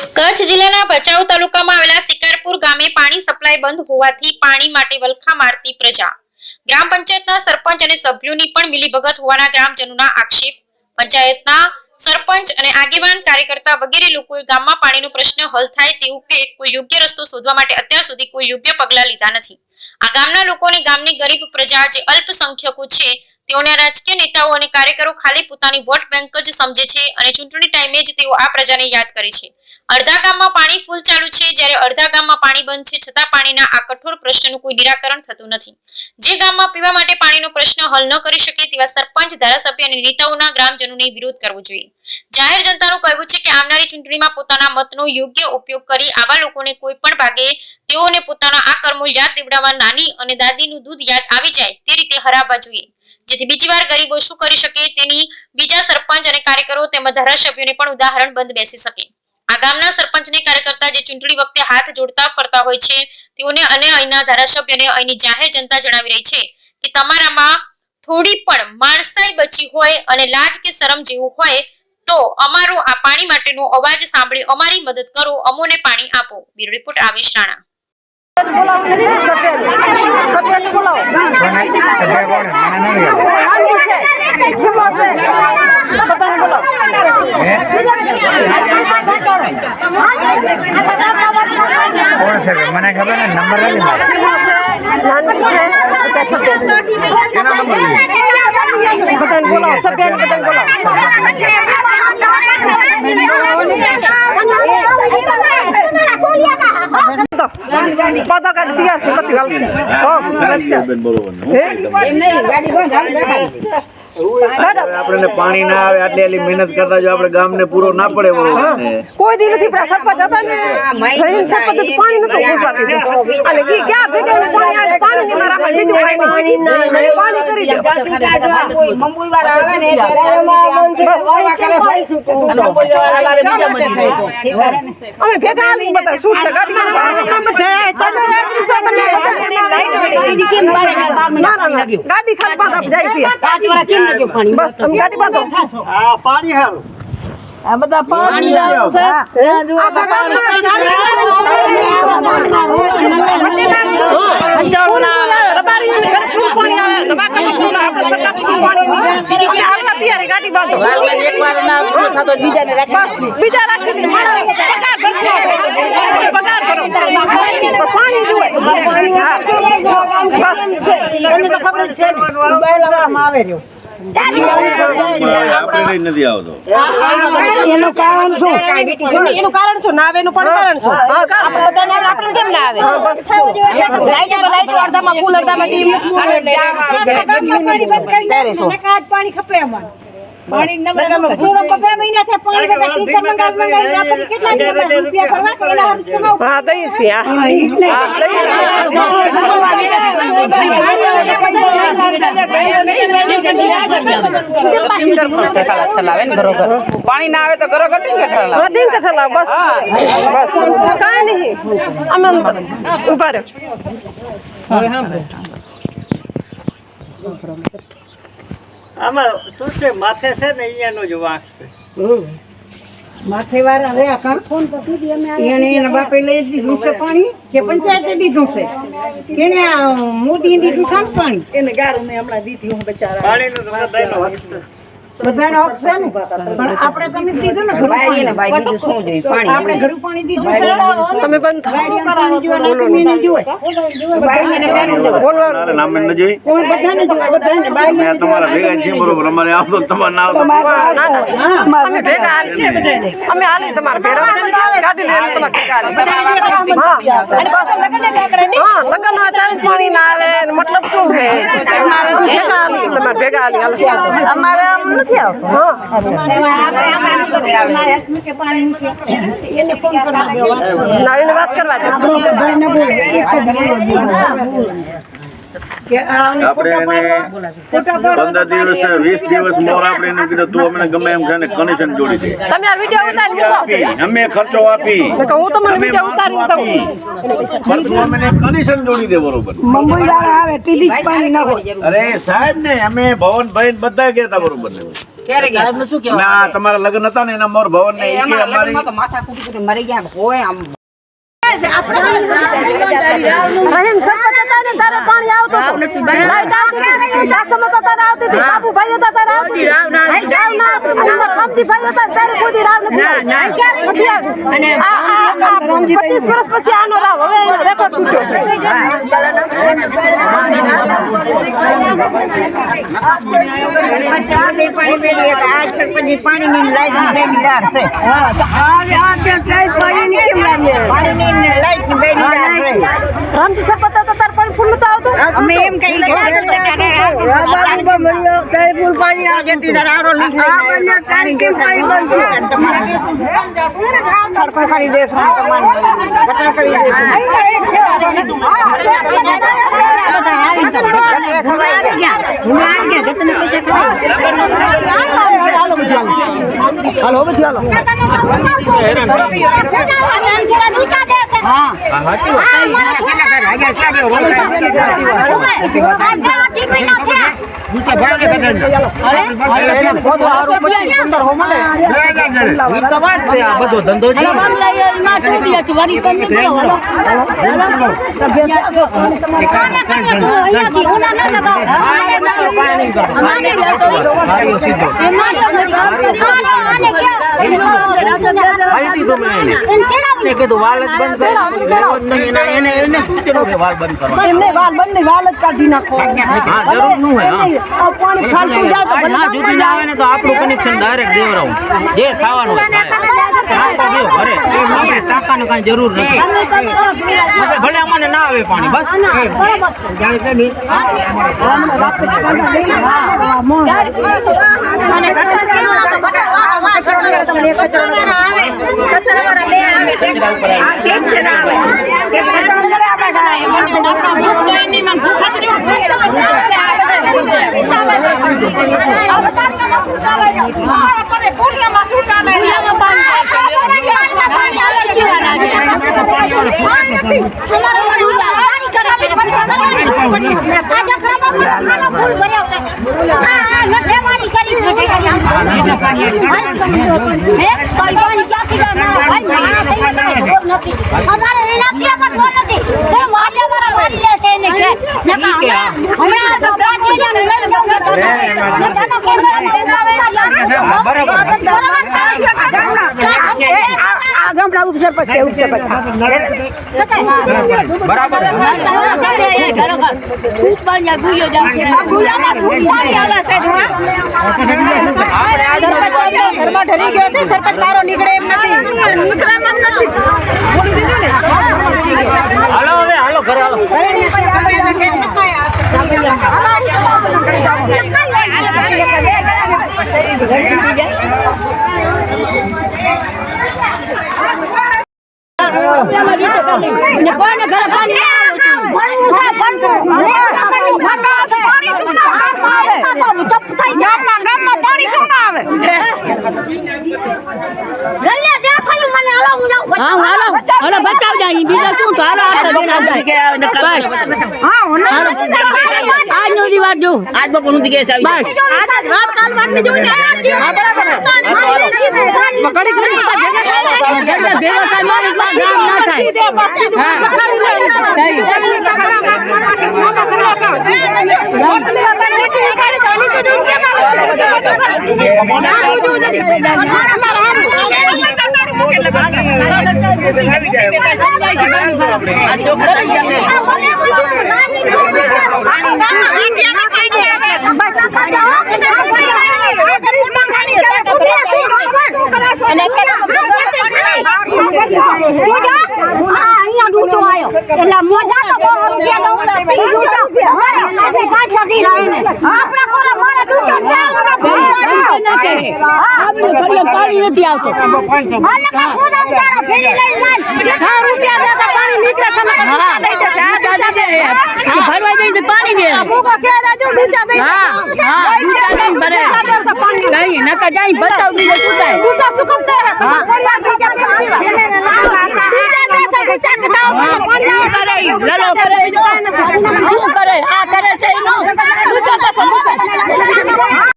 કચ્છ જિલ્લાના ભચાઉ તાલુકામાં આવેલા શિકારપુર ગામે પાણી સપ્લાય બંધ હોવાથી પાણી માટે વલખા મારતી પ્રજા. ગ્રામ પંચાયતના સરપંચ અને સભ્યોની પણ મિલીભગત હોવાના ગ્રામજનોના આક્ષેપ. પંચાયતના સરપંચ અને આગેવાન કાર્યકર્તા વગેરે લોકોએ ગામમાં પાણીનો પ્રશ્ન હલ થાય તેવું કે કોઈ યોગ્ય રસ્તો શોધવા માટે અત્યાર સુધી કોઈ યોગ્ય પગલાં લીધા નથી. આ ગામના લોકોને ગામની ગરીબ પ્રજા જે અલ્પસંખ્યકો છે, તેઓના રાજકીય નેતાઓ અને કાર્યકરો ખાલી પોતાની વોટ બેંક જ સમજે છે અને ચૂંટણી ટાઈમે જ તેઓ આ પ્રજાને યાદ કરે છે. અડધા ગામમાં પાણી ફૂલ ચાલુ છે. જ્યારે અડધા ગામમાં પાણી બંધ છે, છતાં પાણીના આ કઠોર પ્રશ્નનું કોઈ નિરાકરણ થતું નથી. જે ગામમાં પીવા માટે પાણીનો પ્રશ્ન હલ ન કરી શકે, તેવા સરપંચ, ધારાસભ્ય અને નેતાઓના ગ્રામજનોને વિરોધ કરવો જોઈએ. જાહેર જનતાનું કહેવું છે કે આવનારી ચૂંટણીમાં પોતાના મતનો યોગ્ય ઉપયોગ કરી આવા લોકોને કોઈ પણ ભાગે તેઓને પોતાના આ કર્મો યાદ દેવડાવવા નાની અને દાદીનું દૂધ યાદ આવી જાય તે રીતે હરાવવા જોઈએ. જેથી બીજી વાર ગરીબો શું કરી શકે તેની બીજા સરપંચ અને કાર્યકરો તેમજ ધારાસભ્યોને પણ ઉદાહરણ બંધ બેસી શકે. આ ગામના સરપંચને કાર્યકર્તા જે ચૂંટણી વખતે હાથ જોડતા ફરતા હોય છે, તેઓને અને અહીંના ધારાસભ્યને અહીંની જાહેર જનતા જણાવી રહી છે કે તમારામાં થોડી પણ માણસાઈ બચી હોય અને લાજ કે શરમ જેવું હોય, તો અમારો આ પાણી માટેનો અવાજ સાંભળી અમારી મદદ કરો, અમોને પાણી આપો. Bureau report Avesh Rana. સફેદ બોલાવો સભ્ય કોણ મને નથી ખબર. નાની છે જીમો છે બધાને બોલાવો હે કોણ સભ્ય મને ખબર ને નંબર નથી મારો નાની છે બધા સફેદ બધાને બોલાવો સફેદ બધાને બોલાવો તો બધા કાઢી તૈયાર છે બધી હાલ હો આપણે પાણી ના આવે આટલી આટલી મહેનત કરતા જો આપણે ગામ ને પૂરો ના પડે કોઈ દી નથી સરપંચ હતા ને સરપંચ પાણી નતું અને કી ક્યાં ભેગા પાણી આવે? પાણી ની મારા પાસે બીજું પાણી નહીં. પાણી કરી દો. અમે ભેગા આલી બતા શું છે. ગાડી ચાલો યાત્રી છો ગાડી બાંધ બાંધો આ બધા પાણી લાવું છે. આ બધા રબારી અને પાણી આવે. પાણી ની બસ બીજા રાખી દે. માણસ પગાર ભરશો પગાર ભરો. પાણી જુએ હા. બસ. આપણે નથી આવતો એનું કારણ શું? એનું કારણ શું? ના આવે એનું પણ કારણ શું? આપણે કેમ ના આવે? લાઈટ અડધામાં ફૂલ અડધામાં ડીમ. અને ત્યારે શું? પાણી અમારે થોડો બબે મહિના પાણી વગર ટીચર મંગાવી મંગાવી આપણે કેટલા દિવસ રૂપિયા ભરવા તો એના હારું જ હા પાણી ના આવે તો ઘરો ઘટી છીએ હા ડીંગ ઠલા બસ બસ કાંઈ નહીં અમે ઊભા રહ્યો આમાં શું છે? માથે છે ને અહીંયાનો જ વાંક છે. માથે વાળા રે આ ફોન એને એના બાપે લઈ દીધું છે પાણી કે પંચાયતે દીધું છે? કેને આ મોદીએ દીધું છે પાણી? એને ગારું મેં હમણાં દીધી હું બચારા. પાણીનો. બધાનો હક છે ને? પણ આપણે તમે દીધું ને ઘરું પાણી. આપણે ઘરું પાણી દીધું છે. તમે બંધ ગાડીઓને પાણી જોઈએ જોવે ભાઈ એને જોઈએ. તારે નામ ન જોઈ. કોઈ બધાને જોવે બધાને ભાઈ બાઈને તમારા ભેગા છે બરોબર. અમારે આપો તમારું તમારે ના આવતો અમે ભેગા હાલ છે અમે હાલી તમારા ભેરા ગાડી લઈને તમારા ભેગા હાલી. હા અને પાછો લગન ને ડાકરે નહીં? હા લગન હોય ત્યારે પાણી ના આવે મતલબ શું છે? ભેગા તમારે ભેગા હાલી હાલો. અમારે આમ નથી આવતું હા અમારે હાથમાં કે પાણી નથી. એને ફોન કરવા દેવો. ના એને વાત કરવા દે આપણે એને પંદર દિવસ વીસ દિવસ મોર આપણે એને કીધું તું અમને ગમે એમ કરીને કનેક્શન જોડી દે. તમે આ વીડિયો ઉતારી આપી અમે ખર્ચો આપી. હું તમને અમે વીડિયો દઉં. પણ તું અમને કનેક્શન જોડી દે બરોબર. મુંબઈ આવે તીધી પાણી ના અરે સાહેબ ને અમે ભવનભાઈ ને બધા ગયા હતા બરોબર ને. તમારા લગ્ન હતા ને એના મોર ભવન ને એ ઈ કે અમારા અમારી લગ્નમાં તો માથા કૂટી કૂટી મરી ગયા હોય આમ. રહીમ સરપંચ હતા ને તારે પાણી આવતું હતું. લાઈટ આવતી હતી ચાસમ હતા તારે આવતી હતી બાબુભાઈ હતા તારે આવતી હતી. રાવ ના આવતી અને મારા રામજીભાઈ હતા ને તારે કોઈ દી રાવ નથી આવતી. નથી આવતી. અને આ આ- આ 25 વર્ષ પછી આનો રાવ. હવે એનો રેકોર્ડ તૂટ્યો. પાણીની લાઈટ બેની રાર છે. પાણીની લાઈટ બેની રાર છે રામજી સરપંચ હતા તારે પાણી ફૂલ નતું આવતું અમે એમ કહી પાણી આવે છે આરો લીક પાણી કેમ પાણી બંધ છે સરખો કરી દે ગટર કરી હાલો બધી હાલો હા તો મેં એને કીધું વાલ જ બંધ કરી એને એને શું કીધું કે વાલ બંધ કરો એમને વાલ બંને વાલ જ કાઢી નાખો હા જરૂરનું હોય હા. પાણી ફાલતું જાય તો ભલે ના જુદી ના આવે ને તો આપણું કનેક્શન ડાયરેક્ટ દેવરાવું. જે થવાનું હોય ટાંકો દ્યો ઘરે આપણે ટાંકાની કાંઈ જરૂર નથી ભલે અમને ના આવે પાણી બસ અમારે એનાથી પણ ઢોલ નથી તો વાટે મારા વારી લે છે એને કે હમણાં હમણાં તો બાકી જણ લઈ જવું તો નકાનો કેમેરામાં ઉતારેલા બરાબર. આ ગામડા ઉપસરપંચ છે ઉપસરપંચ બરાબર ઘરમાં ગયો છે સરપંચ નીકળે એમ નથી ને હાલો હવે હાલો ઘરે હાલો આજનો દિવસ જો આજ બપોરનું દી ગેસ આવી બસ ભેગા થાય મારે ગામ ના થાય આ ચોખ્ખા થઈ અહીંયા ડૂચો આવ્યો એટલે મોઢા તો બહુ સમજ્યા ડૂચો. આપણે કોને મારે ડૂચો પાણી નથી આવતો અને રૂપિયા પાણી નીકળે દે ભરવા દઈ દે. ભૂકો કે રાજો ડૂચા દઈ હા હા દૂધા દઈને ભરે. ડૂચા દેશે પાણી જાય બતાવ દીધો શું ડૂચા શું કામ દે પડ્યા ડૂચા તેલ પીવા ડૂચા દેશે ડૂચા કઢાવો મને પાણી કરે? લડો કરે ઈ? શું કરે? આ કરે છે એનું.